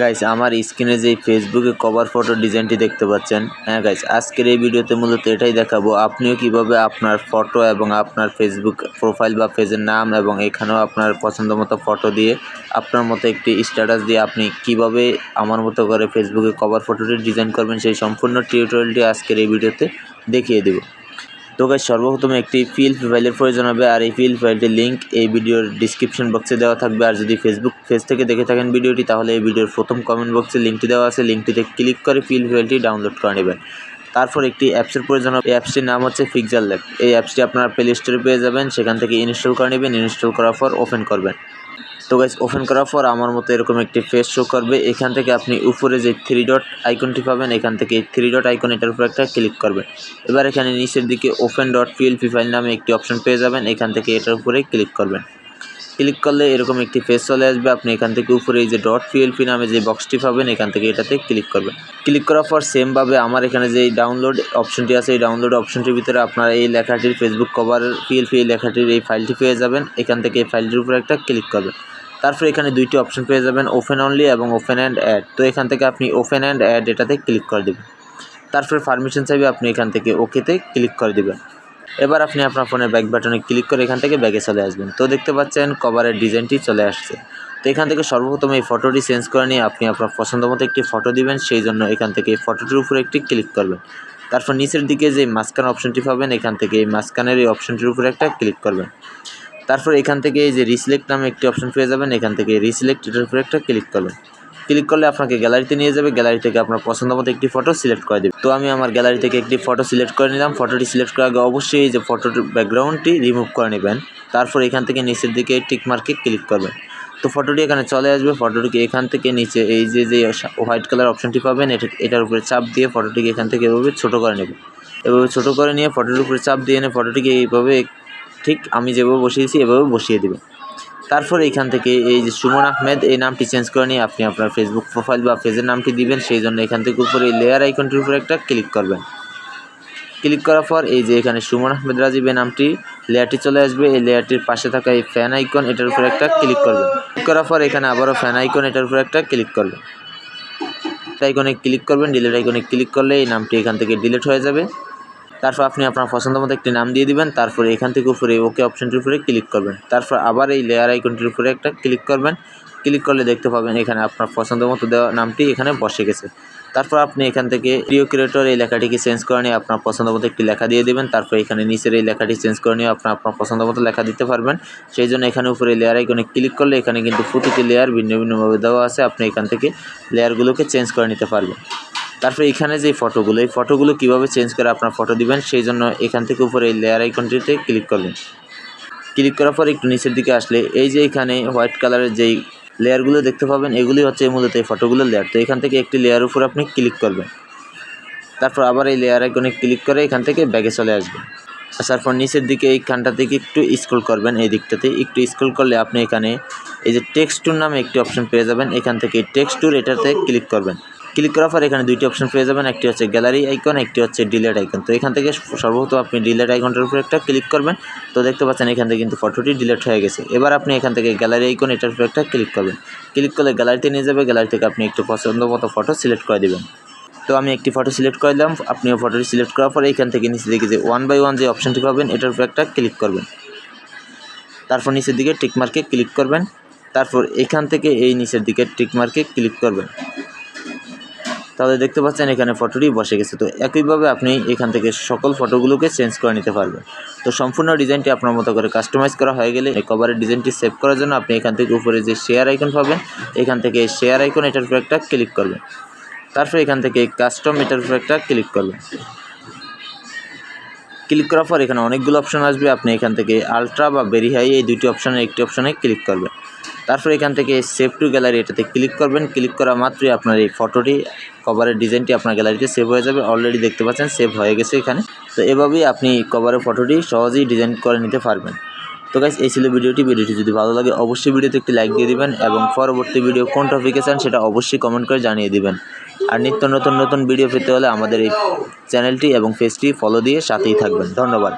Guys আমার স্ক্রিনে যে ফেসবুকে কভার ফটো ডিজাইনটি দেখতে পাচ্ছেন হ্যাঁ গাইস আজকের এই ভিডিওতে মূলত এটাই দেখাবো, আপনিও কীভাবে আপনার ফটো এবং আপনার ফেসবুক প্রোফাইল বা পেজের নাম এবং এখানেও আপনার পছন্দ মতো ফটো দিয়ে, আপনার মতো একটি স্ট্যাটাস দিয়ে আপনি কীভাবে আমার মতো করে ফেসবুকে কভার ফটোটি ডিজাইন করবেন, সেই সম্পূর্ণ টিউটোরিয়ালটি আজকের এই ভিডিওতে দেখিয়ে দেবো। তো গাইস সর্বপ্রথমে একটি ফিল ফাইলের প্রয়োজন হবে, আর এই ফিল ফাইলটির লিঙ্ক এই ভিডিওর ডিসক্রিপশন বক্সে দেওয়া থাকবে। আর যদি ফেসবুক পেজ থেকে দেখে থাকেন ভিডিওটি তাহলে এই ভিডিওর প্রথম কমেন্ট বক্সে লিঙ্কটি দেওয়া আছে। লিঙ্কটিতে ক্লিক করে ফিল ফাইলটি ডাউনলোড করে নেবেন। তারপর একটি অ্যাপসের প্রয়োজন হবে। অ্যাপসটির নাম হচ্ছে পিক্সেল ল্যাব এই অ্যাপসটি আপনারা প্লে স্টোরে পেয়ে যাবেন। সেখান থেকে ইনস্টল করে নেবেন। ইনস্টল করার পর ওপেন করবেন। তো গাইজ ওপেন করার পর আমার মতো এরকম একটি ফেস শো করবে। এখান থেকে আপনি উপরে যে থ্রি ডট আইকনটি পাবেন, এখান থেকে এই থ্রি ডট আইকন এটার উপর একটা ক্লিক করবেন এবার এখানে নিচের দিকে ওপেন ডট পিএলপি ফাইল নামে একটি অপশন পেয়ে যাবেন, এখান থেকে এটার উপরে ক্লিক করবেন। ক্লিক করলে এরকম একটি ফেস চলে আসবে, আপনি এখান থেকে উপরে এই যে ডট পিএলপি নামে যে বক্সটি পাবেন, এখান থেকে এটাতে ক্লিক করবেন। ক্লিক করার পর সেমভাবে আমার এখানে যে ডাউনলোড অপশনটি আছে, এই ডাউনলোড অপশনটির ভিতরে আপনারা এই লেখাটির ফেসবুক কভার পিএলপি এই লেখাটির এই ফাইলটি পেয়ে যাবেন। এখান থেকে এই ফাইলটির উপরে একটা ক্লিক করবেন। তারপর এখানে দুইটি অপশন পেয়ে যাবেন ওপেন অনলি এবং ওপেন অ্যান্ড অ্যাড তো এখান থেকে আপনি ওপেন অ্যান্ড অ্যাড এটাতে ক্লিক করে দেবেন। তারপরে পারমিশন চাইবে আপনি এখান থেকে ওকেতে ক্লিক করে দেবেন। এবার আপনি আপনার ফোনের ব্যাক বাটনে ক্লিক করে এখান থেকে ব্যাগে চলে আসবেন। তো দেখতে পাচ্ছেন কভারের ডিজাইনটি চলে আসছে। তো এখান থেকে সর্বপ্রথম এই ফটোটি চেঞ্জ করে নিয়ে আপনি আপনার পছন্দ মতো একটি ফটো দিবেন, সেই জন্য এখান থেকে এই ফটোটির উপরে একটি ক্লিক করবেন। তারপর নিচের দিকে যে মাঝখান অপশনটি পাবেন, এখান থেকে এই মাঝখানের এই অপশনটির উপরে একটা ক্লিক করবেন। তারপর এখান থেকে এই যে রিসিলেক্ট নামে একটি অপশন পেয়ে যাবেন। এখান থেকে রিসিলেক্ট এটার উপরে একটা ক্লিক করবেন। ক্লিক করলে আপনাকে গ্যালারিতে নিয়ে যাবে। গ্যালারি থেকে আপনার পছন্দ মতো একটি ফটো সিলেক্ট করে দেবে। তো আমি আমার গ্যালারি থেকে একটি ফটো সিলেক্ট করে নিলাম। ফটোটি সিলেক্ট করার আগে অবশ্যই এই যে ফটোর ব্যাকগ্রাউন্ডটি রিমুভ করে নেবেন। তারপর এখান থেকে নিচের দিকে টিক মার্কে ক্লিক করবেন। তো ফটোটি এখানে চলে আসবে। ফটোটিকে এখান থেকে নিচে এই যে যে হোয়াইট কালার অপশনটি পাবেন, এটা, এটার উপরে চাপ দিয়ে ফটোটিকে এখান থেকে এভাবে ছোটো করে নেবে এভাবে ছোটো করে নিয়ে ফটোটির উপরে চাপ দিয়ে এনে ফটোটিকে এইভাবে ঠিক আমি যেভাবে বসিয়েছি, এভাবে বসিয়ে দেবেন তারপর এইখান থেকে এই যে সুমন আহমেদ, এই নামটি চেঞ্জ করে নিয়ে আপনি আপনার ফেসবুক প্রোফাইল বা পেজের নামটি দিবেন। সেই জন্য এখান থেকে উপরে এই লেয়ার আইকনটির উপরে একটা ক্লিক করবেন। ক্লিক করার পর এই যে এখানে সুমন আহমেদ রাজীব এই নামটি লেয়ারটি চলে আসবে। এই লেয়ারটির পাশে থাকা এই ফ্যান আইকন এটার উপরে একটা ক্লিক করবেন। ক্লিক করার পর এখানে আবারও ফ্যান আইকন এটার উপরে একটা ক্লিক করবেন। আইকনে ক্লিক করবেন ডিলিট আইকনে ক্লিক করলে এই নামটি এখান থেকে ডিলিট হয়ে যাবে। তারপর আপনি আপনার পছন্দ মতো একটি নাম দিয়ে দিবেন, তারপরে এখান থেকে উপরে ওকে অপশনটির উপরে ক্লিক করবেন। তারপর আবার এই লেয়ার আইকনটির উপরে একটা ক্লিক করবেন। ক্লিক করলে দেখতে পাবেন এখানে আপনার পছন্দ মতো দেওয়া নামটি এখানে বসে গেছে। তারপর আপনি এখান থেকে প্রিয় ক্রিয়েটর এই লেখাটিকে চেঞ্জ করে নিয়ে আপনার পছন্দ মতো একটি লেখা দিয়ে দেবেন। তারপর এখানে নিচের এই লেখাটি চেঞ্জ করে নিয়ে আপনার আপনার পছন্দ মতো লেখা দিতে পারবেন। সেই জন্য এখানে উপরে লেয়ার আইকনে ক্লিক করলে এখানে কিন্তু প্রতিটি লেয়ার ভিন্ন ভিন্নভাবে দেওয়া আছে। আপনি এখান থেকে লেয়ারগুলোকে চেঞ্জ করে নিতে পারবেন। তারপর এখানে যে ফটোগুলো, এই ফটোগুলো কীভাবে চেঞ্জ করে আপনার ফটো দিবেন, সেই জন্য এখান থেকে উপরে এই লেয়ার আইকনটিতে ক্লিক করবেন ক্লিক করার পর একটু নিচের দিকে আসলে, এই যে এখানে হোয়াইট কালারের যেই লেয়ারগুলো দেখতে পাবেন এগুলি হচ্ছে মূলত এই ফটোগুলোর লেয়ার তো এখান থেকে একটি লেয়ার উপর আপনি ক্লিক করবেন। তারপর আবার এই লেয়ার আইকনে ক্লিক করে এখান থেকে ব্যাগে চলে আসবেন। আসার পর নিচের দিকে এইখানটা থেকে একটু স্ক্রল করবেন, এই দিকটাতে। একটু স্ক্রল করলে আপনি এখানে এই যে টেক্সটুর নামে একটি অপশন পেয়ে যাবেন। এখান থেকে টেক্সট টেক্সটুর এটাতে ক্লিক করবেন। ক্লিক করার পর এখানে দুইটি অপশন পেয়ে যাবেন। একটি হচ্ছে গ্যালারি আইকন, একটি হচ্ছে ডিলেট আইকন। তো এখান থেকে সর্বপ্রথম আপনি ডিলেট আইকনটার উপর একটা ক্লিক করবেন। তো দেখতে পাচ্ছেন এখান থেকে কিন্তু ফটোটি ডিলেট হয়ে গেছে। এবার আপনি এখান থেকে গ্যালারি আইকন এটার উপর একটা ক্লিক করবেন। ক্লিক করলে গ্যালারিতে নিয়ে যাবে। গ্যালারি থেকে আপনি একটু পছন্দ মতো ফটো সিলেক্ট করে দেবেন। তো আমি একটি ফটো সিলেক্ট করে দিলাম। আপনিও ফটোটি সিলেক্ট করার পরে এখান থেকে নিচে দিকে যে ওয়ান বাই ওয়ান যে অপশনটি পাবেন, এটার উপর একটা ক্লিক করবেন। তারপর নিচের দিকে টিকমার্কে ক্লিক করবেন। তারপর এখান থেকে এই নিচের দিকে টিকমার্কে ক্লিক করবেন। তাহলে দেখতে পাচ্ছেন এখানে ফটোটি বসে গেছে। তো একইভাবে আপনি এখান থেকে সকল ফটোগুলোকে চেঞ্জ করে নিতে পারবেন। তো সম্পূর্ণ ডিজাইনটি আপনার মতো করে কাস্টমাইজ করা হয়ে গেলে এই কভারের ডিজাইনটি সেভ করার জন্য আপনি এখান থেকে উপরে যে শেয়ার আইকন পাবেন, এখান থেকে শেয়ার আইকন এটার উপর একটা ক্লিক করবেন। তারপর এখান থেকে কাস্টম এটার উপর একটা ক্লিক করবেন। ক্লিক করার পর এখানে অনেকগুলো অপশন আসবে। আপনি এখান থেকে আলট্রা বা ভেরি হাই এই দুইটি অপশনের একটি অপশনে ক্লিক করবেন। তারপর এখান থেকে সেভ টু গ্যালারি এটাতে ক্লিক করবেন। ক্লিক করা মাত্রই আপনার এই ফটোটি কভারের ডিজাইনটি আপনার গ্যালারিতে সেভ হয়ে যাবে। অলরেডি দেখতে পাচ্ছেন সেভ হয়ে গেছে এখানে। তো এভাবেই আপনি কভারের ফটোটি সহজেই ডিজাইন করে নিতে পারবেন। তো গাইস এই ছিল ভিডিওটি। ভিডিওটি যদি ভালো লাগে, অবশ্যই ভিডিওতে একটি লাইক দিয়ে দিবেন এবং পরবর্তী ভিডিও কোন টপিকে চান সেটা অবশ্যই কমেন্ট করে জানিয়ে দিবেন। আর নিত্য নতুন নতুন ভিডিও পেতে হলে আমাদের এই চ্যানেলটি এবং পেজটি ফলো দিয়ে সাথেই থাকবেন। ধন্যবাদ।